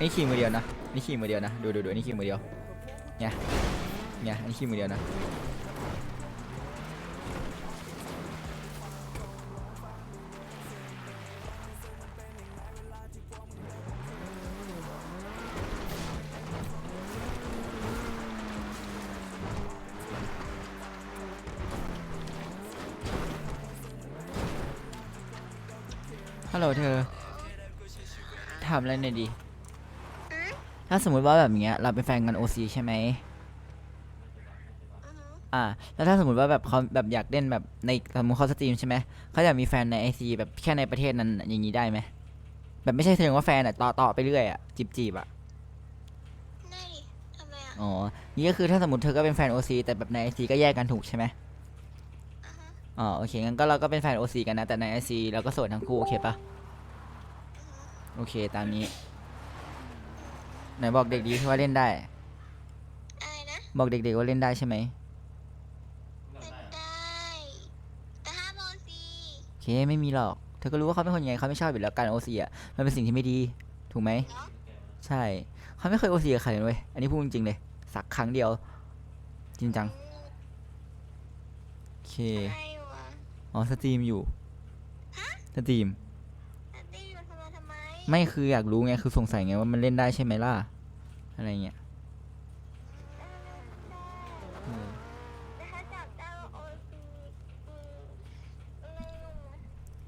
นี่ขี่มือเดียวนะนี่ขี่มือเดียวนะดูดูดูนี่ขี่มือเดียวเนี่ยเนี่ยนนี้ขี่มือเดียวนะฮัลโหลเธอถามอะไรหน่อยดิ ถ้าสมมุติว่าแบบเนี้ยเราเป็นแฟนกันโอซีใช่ไหมอ่า แล้วถ้าสมมติว่าแบบเขาแบบอยากเล่นแบบในสมมติเขาสตรีมใช่ไหมเขาอยากมีแฟนในไอซีแบบแค่ในประเทศนั้นอย่างนี้ได้ไหมแบบไม่ใช่ถึงว่าแฟนอะต่อต่อไปเรื่อยอะจีบจีบอะได้ดิทำไมอะอ๋อนี่ก็คือถ้าสมมติเธอก็เป็นแฟนโอซีแต่แบบในไอซีก็แยกกันถูกใช่ไหมอ่าฮะอ๋อโอเคงั้นก็เราก็เป็นแฟนโอซีกันนะแต่ในไอซีเราก็โสดทั้งคู่โอเคปะอือฮึโอเคตามนี้ ไหนบอกเด็กดีที่ว่าเล่นได้ อะไรนะบอกเด็กๆว่าเล่นได้ใช่ไหมเล่นได้แต่ห้ามโอซีโอเคไม่มีหรอก เธอก็รู้ว่าเขาเป็นคนยังไงเขาไม่ชอบอยู่แล้วการโอซีอะมันเป็นสิ่งที่ไม่ดี ถูกไหม เนาะใช่ เขาไม่เคยโอซีกับใครเลยเว้ย อันนี้พูดจริงๆเลย สักครั้งเดียว จริงจังโอเคอะไรวะอ๋อสตรีมอยู่สตรีม อันนี้มันทำไมทำ ไมไม่คืออยากรู้ไงคือสงสัยไงว่ามันเล่นได้ใช่ไหมล่ะ อะไรเงี้ยเออแต่ถ้าจับได้ว่าโอซีอืมไม่รู้อะ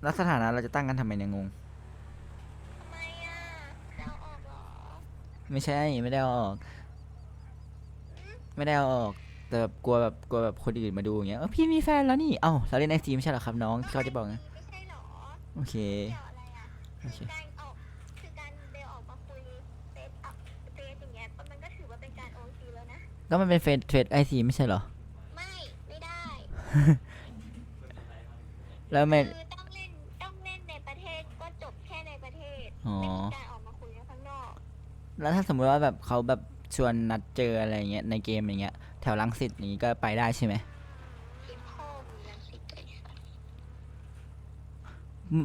แล้วสถานะเราจะตั้งกันทำไมเนี่ยงงทำไมอะจะเอาออกเหรอไม่ใช่ไม่ได้เอาออก ไม่ได้เอาออก แต่แบบกลัวแบบกลัวแบบคนอื่นมาดูอย่างเงี้ยเออพี่มีแฟนแล้วนี่ เอ้าเราเล่นไอซีไม่ใช่เหรอครับน้องที่เขาจะบอกไงไม่ใช่เหรอโอเคเกี่ยวอะไรอะโอเค แล้วนะก็มันเป็นเฟซเฟซไอซีไม่ใช่เหรอ ไม่ไม่ได้แล้วไม่ คือต้องเล่นต้องเล่นในประเทศก็จบแค่ในประเทศอ๋อ ไม่มีการออกมาคุยกันข้างนอกแล้วถ้าสมมติว่าแบบเขาแบบชวนนัดเจออะไรเงี้ยในเกมอย่างเงี้ยแถวลังสิตนี้ก็ไปได้ใช่ไหมคิดพ่อมีรังสิตเลยค่ะ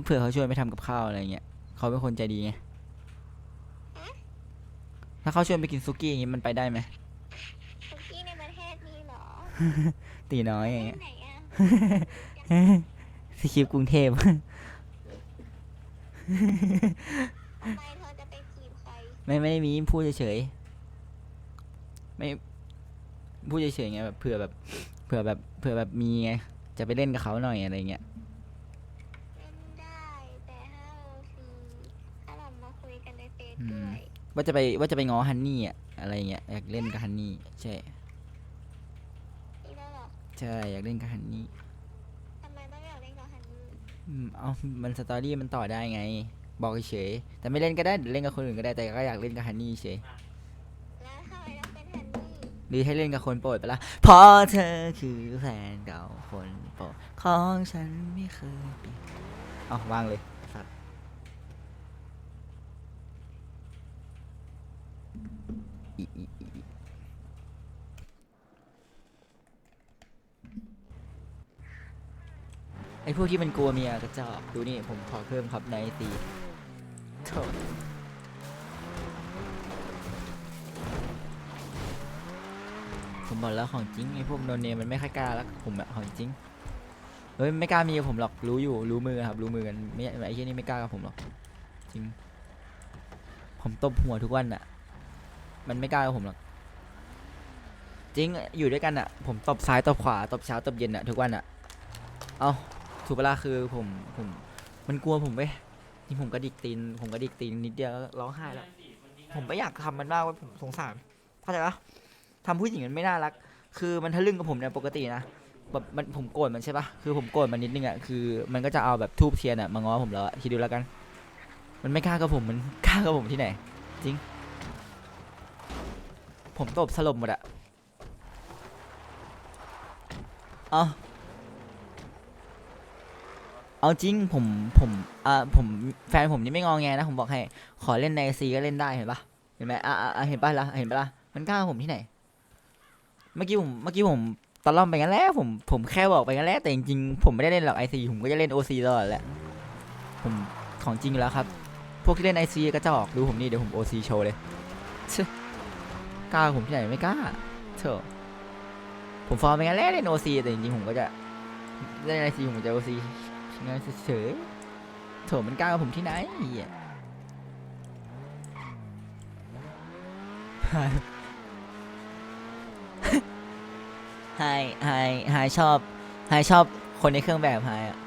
เผื่อเขาชวนไปทำกับข้าวอะไรเงี้ยเขาเป็นคนใจดีไงถ้าเขาชวนไปกินซุกี้อย่างงี้มันไปได้ไหม คุกกี้ในประเทศนี้เหรอ ตีน้อยอย่างที่เงี้ย ไหนอะสคริปต์กรุงเทพทำไมเธอจะไปจีบใครไม่ไม่ได้มีพูดเฉยๆไม่พูดเฉยๆไงแบบเผื่อแบบเผื่อแบบเผื่อแบบมีไงจะไปเล่นกับเขาหน่อยอะไรเงี้ยเล่นได้แต่ถ้าโอซีถ้าเรามาคุยกันในเฟซอืมด้วยว่าจะไปว่าจะไปง้อฮันนี่อะอะไรเงี้ยอยากเล่นกับฮันนี่ใช่นี่แล้วเหรอ ใช่อยากเล่นกับฮันนี่ทำไมต้องอยากเล่นกับฮันนี่อืมเอามันสตอรี่มันต่อได้ไง บอกเฉยๆแต่ไม่เล่นก็ได้เดี๋ยวเล่นกับคนอื่นก็ได้แต่ก็อยากเล่นกับฮันนี่เฉยแล้วทำไมต้องเป็นฮันนี่หรือให้เล่นกับคนโปรดไปละเพราะเธอคือแฟนเก่าคนโปรดของฉันไม่เคยเปลี่ยนเอาวางเลยสัตว์ ไอพวกที่มันกลัวเมียกระจอกดูนี่ผมขอเพิ่มครับในตีโถผมบอกแล้วของจริงไอพวกโนเนมมันไม่ค่อยกล้าแล้วผมอะของจริงเฮ้ยไม่กล้ามีกับผมหรอกรู้อยู่รู้มือครับรู้มือกันไม่ไอ้ที่นี่ไม่กล้ากับผมหรอกจริง ผมตบหัวทุกวันอะมันไม่กล้ากับผมหรอกจริงอยู่ด้วยกันอะผมตบซ้ายตบขวาตบเช้าตบเย็นอะทุกวันอะเอา ถูกเวลาคือผมผม มันกลัวผมเว้ยนี่ผมกระดิกตีนผมกระดิกตีนนิดเดียวก็ร้องไห้แล้ว ผมไม่อยากทำมันมากเว้ยผมสงสารเข้าใจปะทำผู้หญิงมันไม่น่ารัก คือมันทะลึ่งกับผมเนี่ยปกตินะแบบมันผมโกรธมันใช่ปะคือผมโกรธมันนิดนึงอะคือมันก็จะเอาแบบทูบเทียนอะมาง้อผมแล้วอะคิดดูแล้วกัน มันไม่กล้ากับผมมันกล้ากับผมที่ไหน จริง ผมตบสลบหมดอะเอา เอาจริงผมผมอ่าผมแฟนผมนี่ไม่งองแงนะ ผมบอกให้ขอเล่นในซีก็เล่นได้เห็นปะเห็นไหมอะอะอะเห็นปะล่ะเห็นปะล่ะมันกล้าผมที่ไหน เมื่อกี้ผมเมื่อกี้ผมตะล่อมไปงั้นแล้วผมผมแค่บอกไปงั้นแล้วแต่จริงๆผมไม่ได้เล่นหรอกไอซีผมก็จะเล่นโอซีตลอดแหละผมของจริงอยู่แล้วครับ พวกที่เล่นไอซีก็จะออกดูผมนี่เดี๋ยวผมโอซีโชว์เลยเชกล้าผมที่ไหนไม่กล้าเถอะผมฟอร์มไปงั้นแหละเล่นโอซีแต่จริงๆผมก็จะเล่นไอซีผมจะโอซี งานเฉยๆเถอะมันกล้ากับผมที่ไหนไฮไฮไฮชอบไฮชอบคนในเครื่องแบบไฮอะ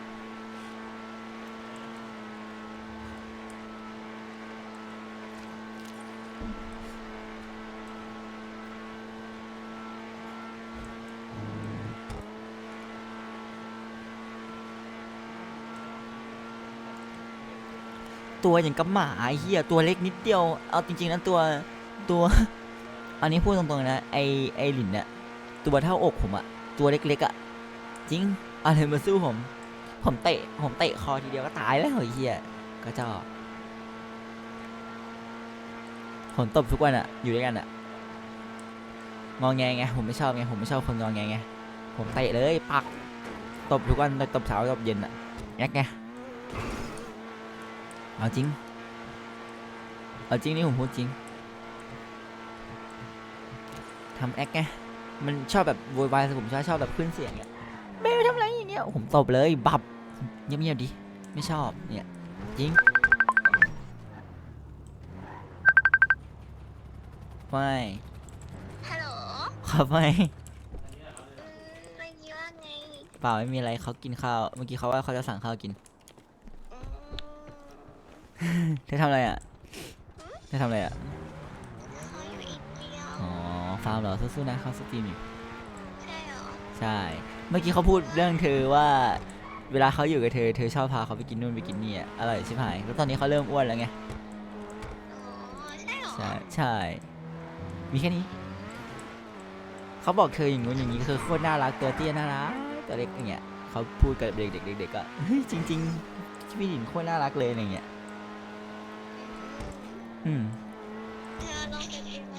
ตัวอย่างกับหมาไอ้เหี้ยตัวเล็กนิดเดียวเอาจริงๆนะตัวตัว อันนี้พูดตรงๆนะไอไอหลินเนี่ยตัวเท่าอกผมอะตัวเล็กๆอะจริงอะไรมาสู้ผม ผมเตะผมเตะคอทีเดียวก็ตายแล้วไอ้เหี้ยก็จอกผมตบทุกวันอะอยู่ด้วยกันอะงองแงไงผมไม่ชอบไงผมไม่ชอบคนงองแงไงผมเตะเลยปักตบทุกวันตบเช้าตบเย็นอะแงกไง เอาจริง เอาจริงนี่ผมพูดจริงทำแอคไงมันชอบแบบโวยวายใส่ผมชอบชอบแบบขึ้นเสียงอะเบลทำอะไรอย่างเงี้ยผมตบเลยบับเงียบๆดิไม่ชอบเนี่ยจริงไม่ฮัลโหลครับไม่อืมเมื่อกี้ว่าไงเปล่าไม่มีอะไรเขากินข้าวเมื่อกี้เขาว่าเขาจะสั่งข้าวกินอืม เธอทำอะไรอะเธอทำอะไรอะ เขาอยู่อีกเดียวอ๋อ ฟาร์มเหรอสู้ๆนะเขาสตรีมอยู่ ใช่เหรอใช่ เมื่อกี้เขาพูดเรื่องเธอว่า เวลาเขาอยู่กับเธอ เธอชอบพาเขาไปกินนู่นไปกินนี่อะอร่อยชิบหาย แล้วตอนนี้เขาเริ่มอ้วนแล้วไง อ๋อใช่เหรอใช่ ใช่ มีแค่นี้ เขาบอกเธออย่างงู้นอย่างนี้เธอโคตรน่ารักตัวเตี้ยน่ารักตัวเล็กอย่างเงี้ยเขาพูดกับเด็กๆเด็กๆก็เฮ้ยจริงๆพี่หลินโคตรน่ารักเลยอะไรเงี้ย อืมเธอลองไปกินไหม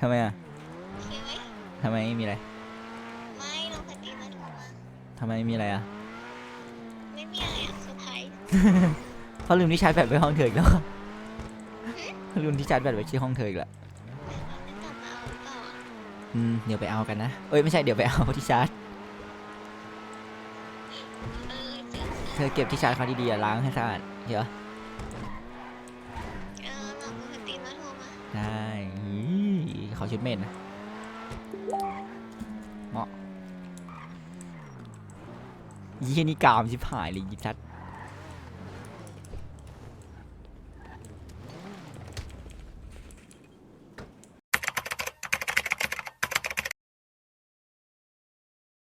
ทำไมอะโอเคไหมทำไมไม่มีอะไรไม่ลองไปกินมาถูกมาทำไมไม่มีอะไรอะ ไม่มีอะไรอะเซอร์ไพรส์เขาลืมที่ชาร์จแบตไว้ห้องเธออีกแล้วเขาลืมที่ชาร์จแบตไว้ที่ห้องเธออีกแล้วไม่กลับมาเอาหรือเปล่าอะอืมเดี๋ยวไปเอากันนะเอ้ยไม่ใช่เดี๋ยวไปเอาที่ชาร์จ เออจริงเธอเก็บที่ชาร์จเขาดีๆอะล้างให้สะอาดเดี๋ยว ใช่ขอชุดเมนนะเหมาะยี่นี่กามชิบหายเลยยิบชัด